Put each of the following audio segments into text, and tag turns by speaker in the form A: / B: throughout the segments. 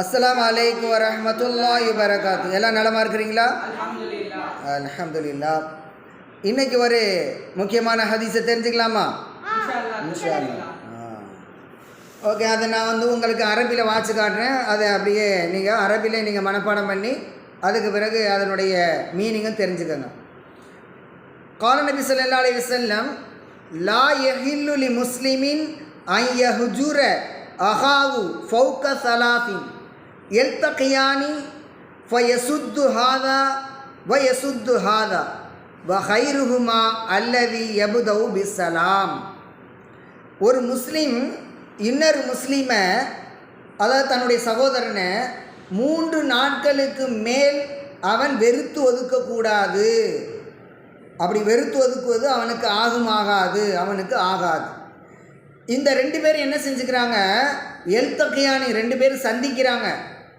A: அஸ்ஸலாமு அலைக்கும் வரஹ்மத்துல்லாஹி வரகாத்து எல்லாம் நலமா இருக்கிறீங்களா? அல்ஹம்துலில்லா இன்னைக்கு ஒரு முக்கியமான ஹதீஸை தெரிஞ்சுக்கலாமா? ஓகே அதை நான் வந்து உங்களுக்கு அரபியில் வாட்சி காட்டுறேன். அதை அப்படியே நீங்கள் அரபியில் நீங்கள் மனப்பாடம் பண்ணி அதுக்கு பிறகு அதனுடைய மீனிங்கும் தெரிஞ்சுக்கோங்க. கால நபி அலைஹி வஸல்லம் லா யஹில்லு லி முஸ்லிமின் அன் யஹ்ஜுர அஹாவு ஃபௌக சலாசின் எல்தகியானி ஃபயசுத்து ஹாதா வ யசுத்து ஹாதா வ ஹைருஹுமா அல்லதி யபுதவு பிஸ்ஸலாம். ஒரு முஸ்லீம் இன்னொரு முஸ்லீமை அதாவது தன்னுடைய சகோதரனை மூன்று நாட்களுக்கு மேல் அவன் வெறுத்து ஒதுக்கக்கூடாது. அப்படி வெறுத்து ஒதுக்குவது அவனுக்கு ஆகுமாகாது அவனுக்கு ஆகாது. இந்த ரெண்டு பேரும் என்ன செஞ்சுக்கிறாங்க? எல்தக்கையானி ரெண்டு பேரும் சந்திக்கிறாங்க.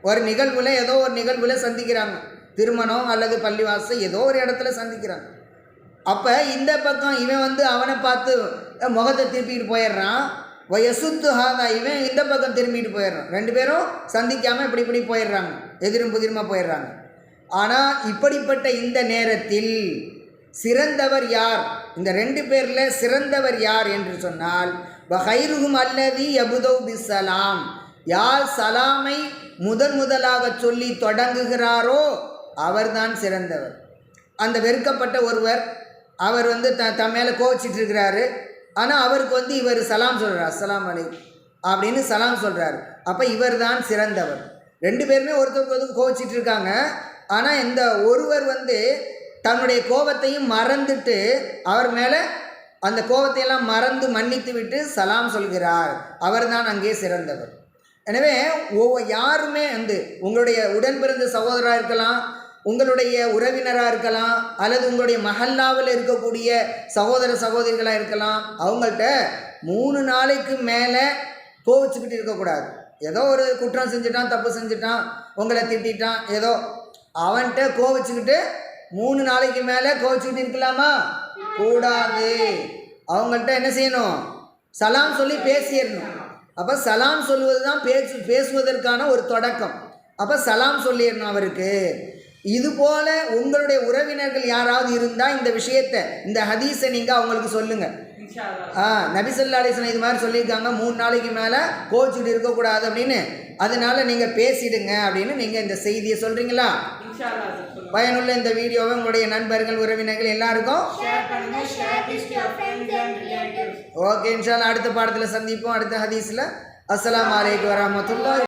A: ஒரு நிகழ்வில் ஏதோ ஒரு நிகழ்வில் சந்திக்கிறாங்க. திருமணம் அல்லது பள்ளிவாசல் ஏதோ ஒரு இடத்துல சந்திக்கிறாங்க. அப்போ இந்த பக்கம் இவன் வந்து அவனை பார்த்து முகத்தை திருப்பிட்டு போயிடுறான். வயசுத்து ஹாதா இவன் இந்த பக்கம் திரும்பிட்டு போயிடுறான். ரெண்டு பேரும் சந்திக்காமல் இப்படி இப்படி போயிடுறாங்க. எதிரும் புதிருமா போயிடுறாங்க. ஆனால் இப்படிப்பட்ட இந்த நேரத்தில் சிறந்தவர் யார்? இந்த ரெண்டு பேரில் சிறந்தவர் யார் என்று சொன்னால் பஹைருகும் அல்லது எபுதௌ பிசலாம் யார் சலாமை முதன் முதலாக சொல்லி தொடங்குகிறாரோ அவர்தான் சிறந்தவர். அந்த வெறுக்கப்பட்ட ஒருவர் அவர் வந்து த தன் மேலே கோவிச்சிட்டு இருக்கிறாரு ஆனால் அவருக்கு வந்து இவர் சலாம் சொல்கிறார் அஸ்லாம் அலை அப்படின்னு சலாம் சொல்கிறாரு அப்போ இவர் தான் சிறந்தவர். ரெண்டு பேருமே ஒருத்தருக்கு வந்து கோவிச்சிட்டு இருக்காங்க ஆனால் இந்த ஒருவர் வந்து தன்னுடைய கோபத்தையும் மறந்துட்டு அவர் மேலே அந்த கோபத்தையெல்லாம் மறந்து மன்னித்து விட்டு சலாம் சொல்கிறார். அவர்தான் அங்கே சிறந்தவர். எனவே ஒவ்வொரு யாருமே வந்து உங்களுடைய உடன்பிறந்த சகோதராக சகோதரராக இருக்கலாம் உங்களுடைய உறவினராக இருக்கலாம் அல்லது உங்களுடைய மஹல்லாவில் இருக்கக்கூடிய சகோதர சகோதரிகளாக இருக்கலாம் அவங்கள்ட்ட மூணு நாளைக்கு மேலே கோவிச்சுக்கிட்டு இருக்கக்கூடாது. ஏதோ ஒரு குற்றம் செஞ்சுட்டான் தப்பு செஞ்சுட்டான் உங்களை திட்டிட்டான் ஏதோ அவன்கிட்ட கோவிச்சுக்கிட்டு மூணு நாளைக்கு மேலே கோவிச்சுக்கிட்டு இருக்கலாமா? கூடாது. அவங்கள்ட்ட என்ன செய்யணும்? சலாம் சொல்லி பேசிடணும். அப்போ சலாம் சொல்வது தான் பேசு பேசுவதற்கான ஒரு தொடக்கம். அப்போ சலாம் சொல்லிடணும் அவருக்கு. இதுபோல் உங்களுடைய உறவினர்கள் யாராவது இருந்தால் இந்த விஷயத்தை இந்த ஹதீஸை நீங்கள் அவங்களுக்கு சொல்லுங்கள் ஆ நபிசல்லா அலிஸ்லாம் இது மாதிரி சொல்லியிருக்காங்க. மூணு நாளைக்கு மேலே கோச்சிட்டு இருக்கக்கூடாது அப்படின்னு. அதனால நீங்கள் பேசிடுங்க அப்படின்னு நீங்கள் இந்த செய்தியை சொல்கிறீங்களா
B: இன்ஷா அல்லாஹ் சொல்லுங்க.
A: பயனுள்ள இந்த வீடியோவை உங்களுடைய நண்பர்கள் உறவினர்கள் எல்லாருக்கும்
B: ஷேர் பண்ணுங்க. Share this your friends and relatives
A: okay இன்ஷால்லா அடுத்த பாடத்தில் சந்திப்போம். அடுத்த ஹதீஸில். அஸ்ஸலாமு அலைக்கும் வரஹ்மத்துல்லாஹி